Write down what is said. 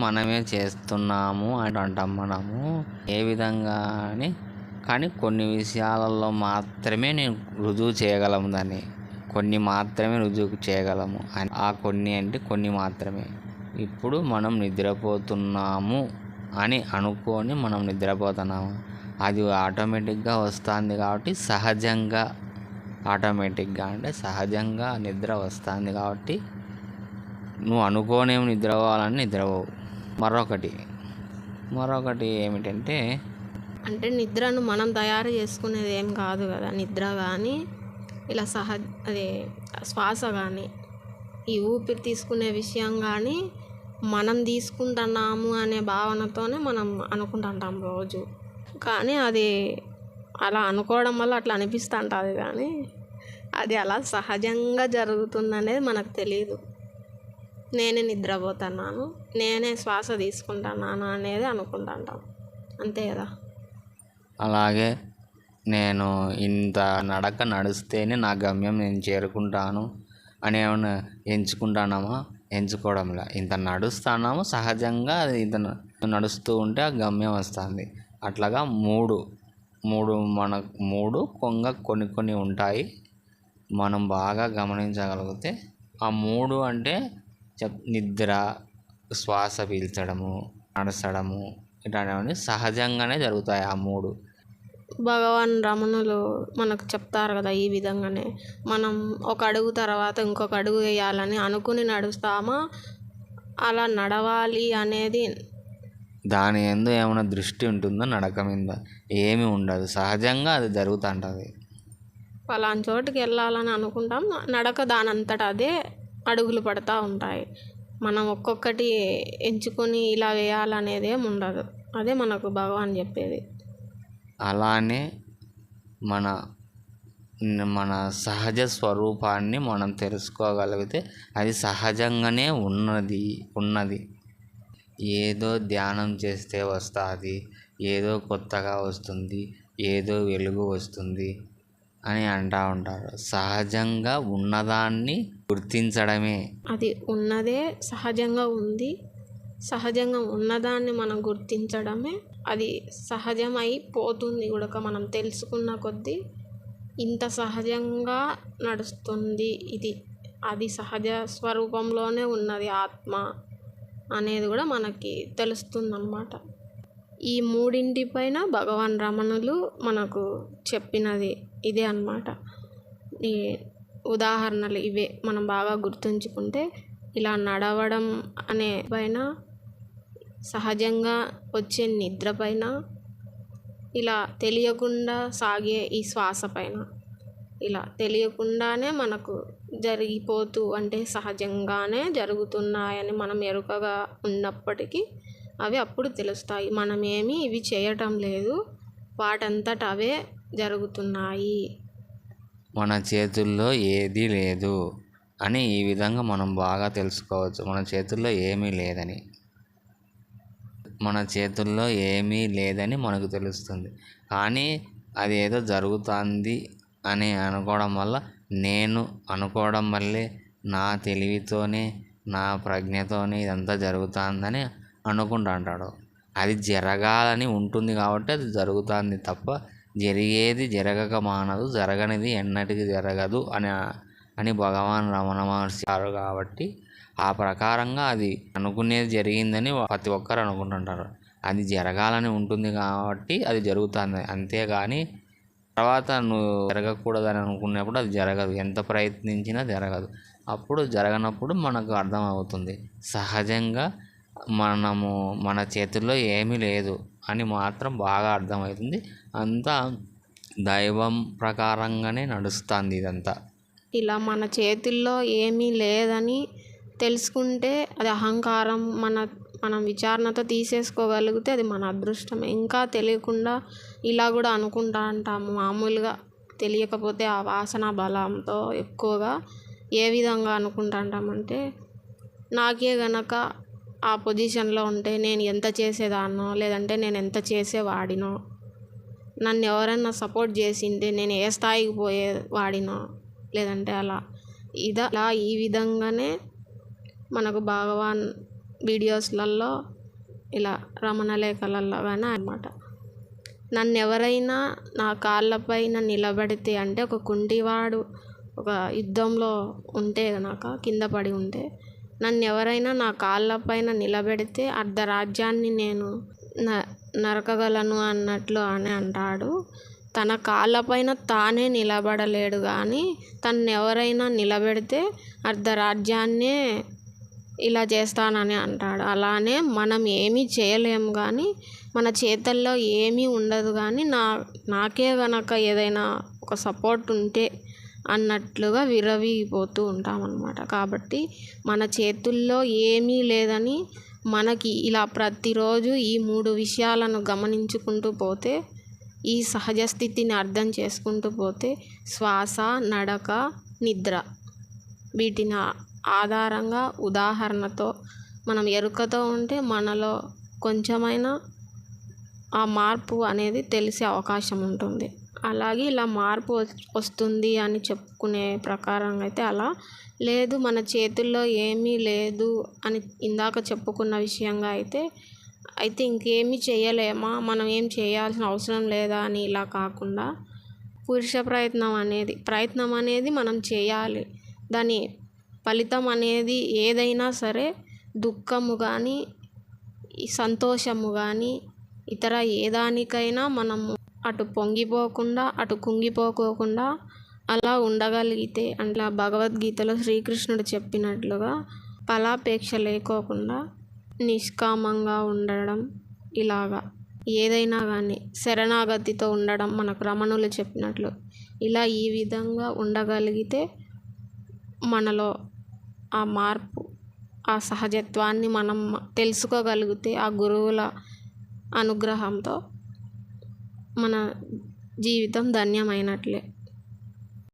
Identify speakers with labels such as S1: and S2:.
S1: మనమే చేస్తున్నాము అని అంటాం మనము. ఏ విధంగా అని కానీ కొన్ని విషయాలలో మాత్రమే నేను రుజువు చేయగలము దాన్ని. కొన్ని మాత్రమే రుజువు చేయగలము. అని ఆ కొన్ని అంటే కొన్ని మాత్రమే. ఇప్పుడు మనం నిద్రపోతున్నాము అని అనుకొని మనం నిద్రపోతున్నాము. అది ఆటోమేటిక్గా వస్తుంది కాబట్టి సహజంగా ఆటోమేటిక్గా అంటే సహజంగా నిద్ర వస్తుంది కాబట్టి నువ్వు అనుకోనేమి నిద్రపోవాలని నిద్రపోవు. మరొకటి. మరొకటి ఏమిటంటే
S2: అంటే నిద్రను మనం తయారు చేసుకునేది ఏం కాదు కదా. నిద్ర కానీ ఇలా సహజ అదే శ్వాస కానీ ఈ ఊపిరి తీసుకునే విషయం కానీ మనం తీసుకుంటున్నాము అనే భావనతోనే మనం అనుకుంటుంటాం రోజు. కానీ అది అలా అనుకోవడం వల్ల అట్లా అనిపిస్తుంటుంది కానీ అది అలా సహజంగా జరుగుతుందనేది మనకు తెలియదు నేనే నిద్రపోతున్నాను నేనే శ్వాస తీసుకుంటున్నాను అనేది అనుకుంటుంటాం. అంతే కదా?
S1: అలాగే నేను ఇంత నడక నడిస్తేనే నా గమ్యం నేను చేరుకుంటాను అని ఏమైనా ఎంచుకుంటానామా? ఎంచుకోవడంలా. ఇంత నడుస్తున్నాము సహజంగా అది ఇంత నడుస్తూ ఉంటే ఆ గమ్యం వస్తుంది. అట్లాగా మూడు మూడు మన మూడు కొంగ కొన్ని కొన్ని ఉంటాయి. మనం బాగా గమనించగలిగితే ఆ మూడు అంటే నిద్ర శ్వాస పీల్చడము నడచడము ఇట్లాంటివన్నీ సహజంగానే జరుగుతాయి ఆ మూడు.
S2: భగవాన్ రమణులు మనకు చెప్తారు కదా ఈ విధంగానే. మనం ఒక అడుగు తర్వాత ఇంకొక అడుగు వేయాలని అనుకుని నడుస్తామా? అలా నడవాలి అనేది
S1: దాని ఎందు ఏమైనా దృష్టి ఉంటుందో? నడక మీద ఏమీ ఉండదు. సహజంగా అది జరుగుతుంటుంది.
S2: పలానా చోటుకి వెళ్ళాలని అనుకుంటాం. నడక దానంతట అదే అడుగులు పడతా ఉంటాయి. మనం ఒక్కొక్కటి ఎంచుకొని ఇలా వేయాలనేది ఏమి ఉండదు అదే మనకు భగవాన్ చెప్పేది.
S1: అలానే మన మన సహజ స్వరూపాన్ని మనం తెలుసుకోగలిగితే అది సహజంగానే ఉన్నది ఉన్నది. ఏదో ధ్యానం చేస్తే వస్తుంది ఏదో కొత్తగా వస్తుంది ఏదో వెలుగు వస్తుంది అని అంటూ ఉంటారు. సహజంగా ఉన్నదాన్ని గుర్తించడమే.
S2: అది ఉన్నదే సహజంగా ఉంది. సహజంగా ఉన్నదాన్ని మనం గుర్తించడమే. అది సహజమై పోతుంది కూడా మనం తెలుసుకున్న కొద్దీ ఇంత సహజంగా నడుస్తుంది ఇది. అది సహజ స్వరూపంలోనే ఉన్నది ఆత్మ అనేది కూడా మనకి తెలుస్తుందన్నమాట. ఈ మూడింటి పైన భగవాన్ రమణులు మనకు చెప్పినది ఇదే అన్నమాట. ఉదాహరణలు ఇవే మనం బాగా గుర్తుంచుకుంటే ఇలా నడవడం అనే పైన సహజంగా వచ్చే నిద్ర పైన ఇలా తెలియకుండా సాగే ఈ శ్వాస పైన. ఇలా తెలియకుండానే మనకు జరిగిపోతూ అంటే సహజంగానే జరుగుతున్నాయని మనం ఎరుకగా ఉన్నప్పటికీ అవి అప్పుడు తెలుస్తాయి. మనమేమి ఇవి చేయటం లేదు. వాటంతట అవే జరుగుతున్నాయి.
S1: మన చేతుల్లో ఏది లేదు అని ఈ విధంగా మనం బాగా తెలుసుకోవచ్చు. మన చేతుల్లో ఏమీ లేదని. మన చేతుల్లో ఏమీ లేదని మనకు తెలుస్తుంది. కానీ అది ఏదో జరుగుతుంది అని అనుకోవడం వల్ల నేను అనుకోవడం వల్లే నా తెలివితోనే నా ప్రజ్ఞతోనే ఇదంతా జరుగుతుందని అనుకుంటా అంటాడు. అది జరగాలని ఉంటుంది కాబట్టి అది జరుగుతుంది తప్ప జరిగేది జరగక మానదు జరగనిది ఎన్నటికి జరగదు అని అని భగవాన్ రమణ మహర్షి గారు కాబట్టి ఆ ప్రకారంగా అది అనుకునేది జరిగిందని ప్రతి ఒక్కరు అనుకుంటుంటారు. అది జరగాలని ఉంటుంది కాబట్టి అది జరుగుతుంది. అంతేగాని తర్వాత నువ్వు జరగకూడదని అనుకున్నప్పుడు అది జరగదు. ఎంత ప్రయత్నించినా జరగదు. అప్పుడు జరగనప్పుడు మనకు అర్థమవుతుంది. సహజంగా మనము మన చేతుల్లో ఏమీ లేదు. అని మాత్రం బాగా అర్థమవుతుంది. అంతా దైవం ప్రకారంగానే నడుస్తుంది ఇదంతా.
S2: ఇలా మన చేతుల్లో ఏమీ లేదని తెలుసుకుంటే అది అహంకారం మన మనం విచారణతో తీసేసుకోగలిగితే అది మన అదృష్టం ఇంకా తెలియకుండా ఇలా కూడా అనుకుంటా ఉంటాము. మామూలుగా తెలియకపోతే ఆ వాసన బలంతో ఎక్కువగా ఏ విధంగా అనుకుంటా ఉంటామంటే నాకే గనక ఆ పొజిషన్లో ఉంటే నేను ఎంత చేసేదాన్నో లేదంటే నేను ఎంత చేసేవాడినో నన్ను ఎవరైనా సపోర్ట్ చేసింటే నేను ఏ స్థాయికి పోయేవాడినో లేదంటే అలా. ఇదా ఇలా ఈ విధంగానే మనకు భగవాన్ వీడియోస్లలో ఇలా రమణ లేఖలలో కానీ అన్నమాట. నన్ను ఎవరైనా నా కాళ్ళపైన నిలబడితే అంటే ఒక కుంటివాడు ఒక యుద్ధంలో ఉంటే కనుక కింద పడి ఉంటే నన్ను ఎవరైనా నా కాళ్ళపైన నిలబెడితే అర్ధరాజ్యాన్ని నేను న నరకగలను అన్నట్లు అని అంటాడు. తన కాళ్ళపైన తానే నిలబడలేడు కానీ తను ఎవరైనా నిలబెడితే అర్ధరాజ్యాన్నే ఇలా చేస్తానని అంటాడు. అలానే మనం ఏమీ చేయలేము కానీ మన చేతుల్లో ఏమీ ఉండదు కానీ నా నాకే కనుక ఏదైనా ఒక సపోర్ట్ ఉంటే అన్నట్లుగా విర్రవీగిపోతూ ఉంటాం అన్నమాట కాబట్టి మన చేతుల్లో ఏమీ లేదని మనకి ఇలా ప్రతిరోజు ఈ మూడు విషయాలను గమనించుకుంటూ పోతే ఈ సహజ స్థితిని అర్థం చేసుకుంటూ పోతే శ్వాస నడక నిద్ర వీటిని ఆధారంగా ఉదాహరణతో మనం ఎరుకతో ఉంటే మనలో కొంచెమైనా ఆ మార్పు అనేది తెలిసే అవకాశం ఉంటుంది. అలాగే ఇలా మార్పు వస్తుంది అని చెప్పుకునే ప్రకారంగా అయితే అలా లేదు. మన చేతుల్లో ఏమీ లేదు అని ఇందాక చెప్పుకున్న విషయంగా అయితే అయితే ఇంకేమీ చేయలేమా? మనం ఏం చేయాల్సిన అవసరం లేదా అని ఇలా కాకుండా పురుష ప్రయత్నం అనేది ప్రయత్నం అనేది మనం చేయాలి. దాని ఫలితం అనేది ఏదైనా సరే దుఃఖము కానీ సంతోషము కానీ ఇతర ఏ దానికైనా మనము అటు పొంగిపోకుండా అటు కుంగిపోకోకుండా అలా ఉండగలిగితే అట్లా భగవద్గీతలో శ్రీకృష్ణుడు చెప్పినట్లుగా ఫలాపేక్ష లేకోకుండా నిష్కామంగా ఉండడం ఇలాగా. ఏదైనా కానీ శరణాగతితో ఉండడం మనకు రమణులు చెప్పినట్లు. ఇలా ఈ విధంగా ఉండగలిగితే మనలో ఆ మార్పు ఆ సహజత్వాన్ని మనం తెలుసుకోగలిగితే ఆ గురువుల అనుగ్రహంతో మన జీవితం ధన్యమైనట్లే.